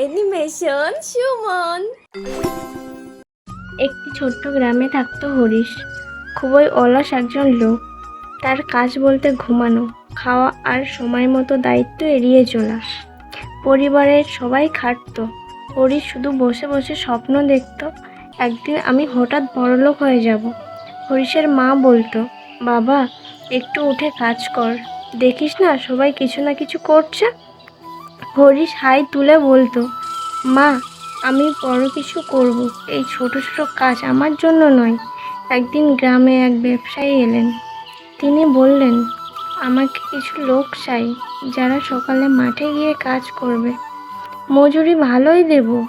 Animation Suman একটি ছোট্ট গ্রামে থাকতো হরিশ। খুবই অলস একজন লোক। তার কাজ বলতে ঘুমানো, খাওয়া আর সময় মতো দায়িত্ব এড়িয়ে চলা। পরিবারের সবাই খাটতো। হরিশ শুধু বসে বসে স্বপ্ন দেখতো, একদিন আমি হঠাৎ বড়লোক হয়ে যাব। হরিশের মা বলতো, বাবা, একটু উঠে কাজ কর। দেখিস না, সবাই কিছু না কিছু করছে? হরিশ হাই তুলে বলতো মা, আমি বড় কিছু করব। এই ছোট ছোট কাজ আমার জন্য নয়। একদিন গ্রামে এক ব্যবসায়ী এলেন। তিনি বললেন, আমাকে কিছু লোক চাই যারা সকালে মাঠে গিয়ে কাজ করবে। মজুরি ভালোই দেব।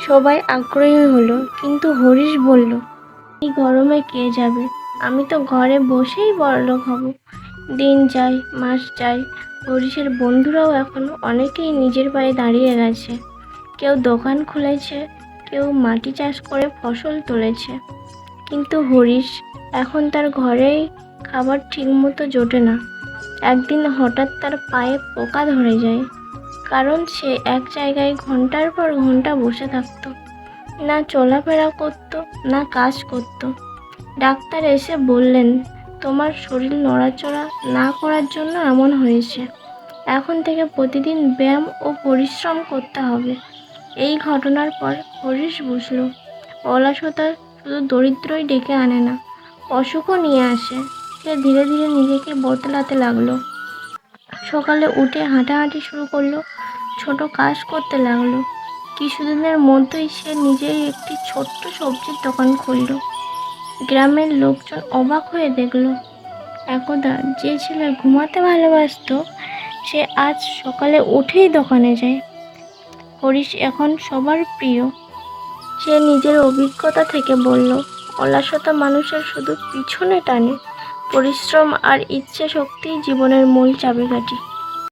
সবাই আগ্রহী হলো, কিন্তু হরিশ বলল, এই গরমে কে যাবে? আমি তো ঘরে বসেই বড়লোক হব। দিন যায়, মাস যায়। হরিশের বন্ধুরাও এখন অনেকেই নিজের পায়ে দাঁড়িয়ে গেছে। কেউ দোকান খুলেছে, কেউ মাটি চাষ করে ফসল তুলেছে। কিন্তু হরিশ, এখন তার ঘরেই খাবার ঠিকমতো জোটে না। একদিন হঠাৎ তার পায়ে পোকা ধরে যায়, কারণ সে এক জায়গায় ঘণ্টার পর ঘণ্টা বসে থাকতো। না চলাফেরা করতো, না কাজ করতো। ডাক্তার এসে বললেন, তোমার শরীর নড়াচড়া না করার জন্য এমন হয়েছে। এখন থেকে প্রতিদিন ব্যায়াম ও পরিশ্রম করতে হবে। এই ঘটনার পর হরিশ বুঝল অলসতা শুধু দরিদ্রই ডেকে আনে না, অসুখও নিয়ে আসে। সে ধীরে ধীরে নিজেকে বদলাতে লাগল। সকালে উঠে হাঁটাহাঁটি শুরু করল, ছোট কাজ করতে লাগল। কিছুদিনের মধ্যেই সে নিজেই একটি ছোট্ট সবজির দোকান খুলল। গ্রামের লোকজন অবাক হয়ে দেখল, একদা যে ছেলে ঘুমাতে ভালোবাসতো, সে আজ সকালে উঠেই দোকানে যায়। হরিশ এখন সবার প্রিয়। সে নিজের অভিজ্ঞতা থেকে বলল অলাসতা মানুষের শুধু পিছনে টানে। পরিশ্রম আর ইচ্ছে শক্তি জীবনের মূল চাবিকাঠি।